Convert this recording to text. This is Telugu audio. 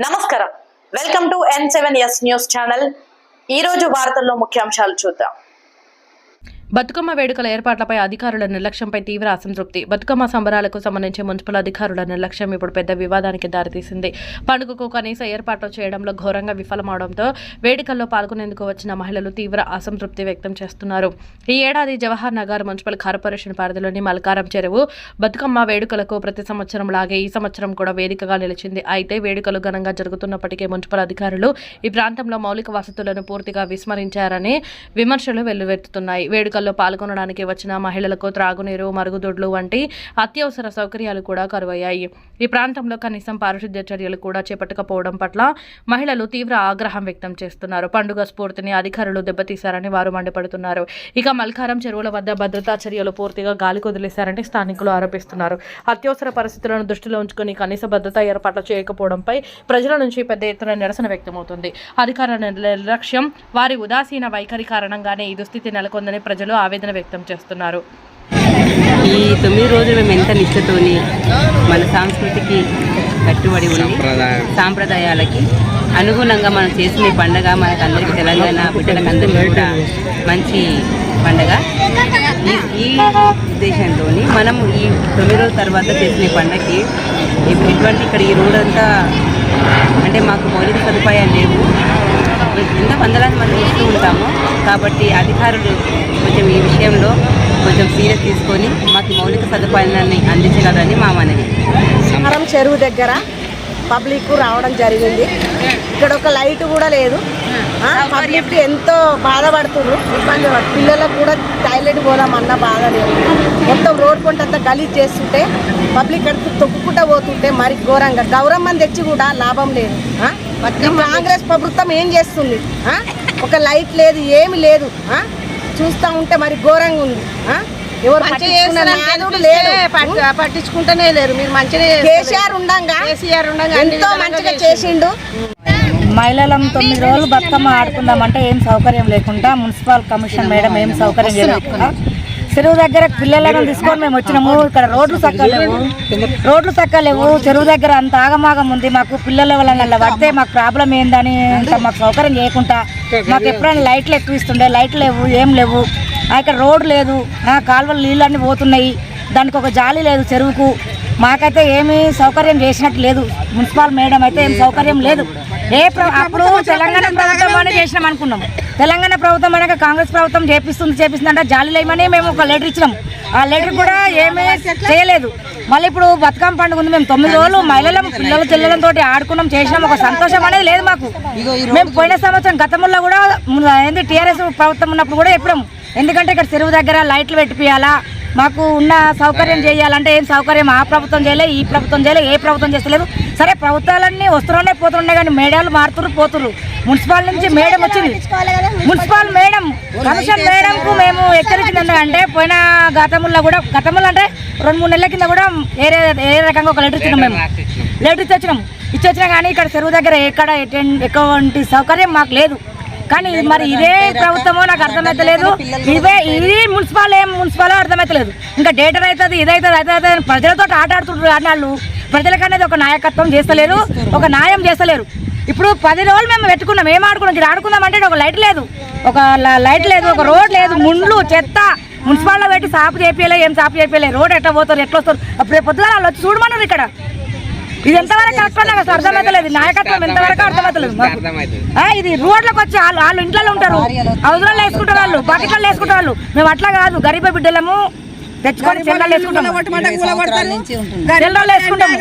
నమస్కారం. Welcome to N seven S news channel. ఈ వార్తల్లో ముఖ్యాంశాలు చూద్దాం. బతుకమ్మ వేడుకల ఏర్పాట్లపై అధికారుల నిర్లక్ష్యంపై తీవ్ర అసంతృప్తి. బతుకమ్మ సంబరాలకు సంబంధించి మున్సిపల్ అధికారుల నిర్లక్ష్యం ఇప్పుడు పెద్ద వివాదానికి దారితీసింది. పండుగకు కనీస ఏర్పాట్లు చేయడంలో ఘోరంగా విఫలమవడంతో వేడుకల్లో పాల్గొనేందుకు వచ్చిన మహిళలు తీవ్ర అసంతృప్తి వ్యక్తం చేస్తున్నారు. ఈ ఏడాది జవహర్ నగర్ మున్సిపల్ కార్పొరేషన్ పరిధిలోని మల్కారం చెరువు బతుకమ్మ వేడుకలకు ప్రతి సంవత్సరం లాగే ఈ సంవత్సరం కూడా వేదికగా నిలిచింది. అయితే వేడుకలు ఘనంగా జరుగుతున్నప్పటికీ మున్సిపల్ అధికారులు ఈ ప్రాంతంలో మౌలిక వసతులను పూర్తిగా విస్మరించారని విమర్శలు వెల్లువెత్తుతున్నాయి. వేడుకల్లో పాల్గొనడానికి వచ్చిన మహిళలకు త్రాగునీరు మరుగుదొడ్లు వంటి అత్యవసర సౌకర్యాలు కూడా కరువయ్యాయి. ఈ ప్రాంతంలో కనీసం పారిశుద్ధ్య చర్యలు కూడా చేపట్టకపోవడం పట్ల మహిళలు తీవ్ర ఆగ్రహం వ్యక్తం చేస్తున్నారు. పండుగ స్ఫూర్తిని అధికారులు దెబ్బతీశారని వారు మండిపడుతున్నారు. ఇక మల్కారం చెరువుల వద్ద భద్రతా చర్యలు పూర్తిగా గాలి కుదిలేశారని స్థానికులు ఆరోపిస్తున్నారు. అత్యవసర పరిస్థితులను దృష్టిలో ఉంచుకుని కనీస భద్రతా ఏర్పాట్లు చేయకపోవడంపై ప్రజల నుంచి పెద్ద ఎత్తున నిరసన వ్యక్తమవుతుంది. అధికారుల నిర్లక్ష్యం వారి ఉదాసీన వైఖరి కారణంగానే ఈ దుస్థితి నెలకొందని ప్రజలు ఆవేదన వ్యక్తం చేస్తున్నారు. ఈ తొమ్మిది రోజులు మేము ఎంత నిష్ఠతోని మన సంస్కృతికి కట్టుబడి ఉండి సాంప్రదాయాలకి అనుగుణంగా మనం చేసిన ఈ పండగ మనకు అందరికీ తెలంగాణ బిడ్డలకు అందరికీ కూడా మంచి పండగ. ఈ ఈ ఉద్దేశంతో మనం ఈ తొమ్మిది రోజుల తర్వాత చేసిన ఈ పండగకి ఇప్పుడు ఎటువంటి ఇక్కడ ఈ రోడ్ అంతా అంటే మాకు మౌలిక సదుపాయాలు లేవు. ఎంత వందలాది మంది వస్తూ ఉంటాము. కాబట్టి అధికారులు కొంచెం ఈ విషయంలో కొంచెం సీరియస్ తీసుకొని మాకు మౌలిక సదుపాయాలని అందించగలరని మా మనవి. సమరం చెరువు దగ్గర పబ్లిక్ రావడం జరిగింది. ఇక్కడ ఒక లైట్ కూడా లేదు. పబ్లిక్ ఎంతో బాధపడుతున్నారు ఇబ్బంది పిల్లలకు కూడా టాయిలెట్ పోదామన్న బాధ లేదు. మొత్తం రోడ్ పంట అంతా గలీజ్ చేస్తుంటే పబ్లిక్ అడిగి తొక్కుకుంటా పోతుంటే మరి ఘోరంగా. గౌరవం తెచ్చి కూడా లాభం లేదు. కాంగ్రెస్ ప్రభుత్వం ఏం చేస్తుంది? ఆ? ఒక లైట్ లేదు ఏమి లేదు. ఆ? చూస్తా ఉంటే మరి ఘోరంగా ఉంది. ఆ? ఎవరు పట్టించుకుంటూనే లేరు. మీరు మంచిగా కేసీఆర్ ఉండంగా? కేసీఆర్ ఉండగా ఎంతో మంచిగా చేసిండు. మహిళలం తొమ్మిది రోజులు బతుకమ్మ ఆడుకుందామంటే ఏం సౌకర్యం లేకుండా మున్సిపల్ కమిషన్ మేడం ఏం సౌకర్యం చేయలేకుండా చెరువు దగ్గర పిల్లలను తీసుకొని మేము వచ్చినాము. ఇక్కడ రోడ్లు చక్కలేవు రోడ్లు చక్కలేవు చెరువు దగ్గర అంత ఆగమాగం ఉంది. మాకు పిల్లల వల్ల పడితే మాకు ప్రాబ్లం ఏందని అంత మాకు సౌకర్యం చేయకుండా మాకు ఎప్పుడైనా లైట్లు ఎక్కువ ఇస్తుండే. లైట్లు లేవు. ఏం లేవు. ఇక్కడ రోడ్ లేదు. ఆ, కాలువలు నీళ్ళన్నీ పోతున్నాయి. దానికి ఒక జాలి లేదు చెరువుకు. మాకైతే ఏమీ సౌకర్యం చేసినట్టు లేదు. మున్సిపాల్ మేడం అయితే ఏం సౌకర్యం లేదు. ఏ ప్ర- అప్పుడు తెలంగాణ ప్రభుత్వం అని చేసినాం అనుకున్నాం. తెలంగాణ ప్రభుత్వం అనక కాంగ్రెస్ ప్రభుత్వం చేపిస్తుంది చేపిస్తుంది అంటే జాలి లేమని మేము ఒక లెటర్ ఇచ్చినాం. ఆ లెటర్ కూడా ఏమీ చేయలేదు. మళ్ళీ ఇప్పుడు బతుకమ్మ పండుగ ఉంది మేము తొమ్మిది రోజులు మహిళల పిల్లల చెల్లెలతో ఆడుకున్నాం చేసినాం. ఒక సంతోషం అనేది లేదు మాకు. మేము పోయిన సంవత్సరం గతంలో కూడా ఏంది టీఆర్ఎస్ ప్రభుత్వం ఉన్నప్పుడు కూడా చెప్పినాం. ఎందుకంటే ఇక్కడ చెరువు దగ్గర లైట్లు పెట్టిపియాలా మాకు ఉన్న సౌకర్యం చేయాలంటే ఏం సౌకర్యం? ఆ ప్రభుత్వం చేయలే ఈ ప్రభుత్వం చేయలే ఏ ప్రభుత్వం చేస్తలేదు. సరే ప్రభుత్వాలన్నీ వస్తున్నాయి పోతున్నాయి కానీ మేడాలు మారుతురు పోతురు మున్సిపల్ నుంచి మేడం వచ్చింది. మున్సిపల్ మేడం కమిషన్ మేడంకు మేము హెచ్చరించింది అంటే పోయిన గతంలో కూడా గతంలో అంటే రెండు మూడు నెలల కింద కూడా ఏరే ఏ రకంగా ఒక లెటర్ ఇచ్చినాం మేము. లెటర్ ఇచ్చి వచ్చినాం ఇచ్చి వచ్చినా కానీ ఇక్కడ చెరువు దగ్గర ఎక్కడ ఎటువంటి సౌకర్యం మాకు లేదు. కానీ ఇది మరి ఇదే ప్రభుత్వమో నాకు అర్థమవుతలేదు ఇదే ఇది మున్సిపల్ ఏం మున్సిపాలో అర్థమైతలేదు. ఇంకా డేటర్ అవుతుంది ఇదైతుంది అదైతుంది అని ప్రజలతో ఆట ఆడుతుంటారు ఆడినాళ్ళు. అనేది ఒక నాయకత్వం చేస్తలేరు ఒక న్యాయం చేస్తలేరు. ఇప్పుడు పది రోజులు మేము పెట్టుకున్నాం ఏం ఆడుకున్నాం? ఇక్కడ ఆడుకుందాం అంటే ఒక లైట్ లేదు. ఒక లైట్ లేదు ఒక రోడ్ లేదు ముండ్లు చెత్త. మున్సిపాల్లో పెట్టి సాపు చేపియలే ఏం సాపు చేపియలే. రోడ్ ఎట్లా పోతారు ఎట్లా వస్తారు? అప్పుడు రేపు పొద్దుగా వాళ్ళు వచ్చి చూడమన్నారు ఇక్కడ. ఇది ఎంతవరకు కరెక్ట్ నాకు అసలు అర్థమవుతలేదు నాయకత్వం ఎంతవరకు అర్థమవుతలేదు ఇది రోడ్లకు వచ్చి వాళ్ళు వాళ్ళు ఇంట్లో ఉంటారు. అవసరాలు వేసుకుంటారు వాళ్ళు బకెట్లో వేసుకుంటారు వాళ్ళు. మేము అట్లా కాదు గరీబ బిడ్డలము తెచ్చుకొని చెల్లెలు వేసుకుంటాం చెల్లెలు వేసుకుంటాం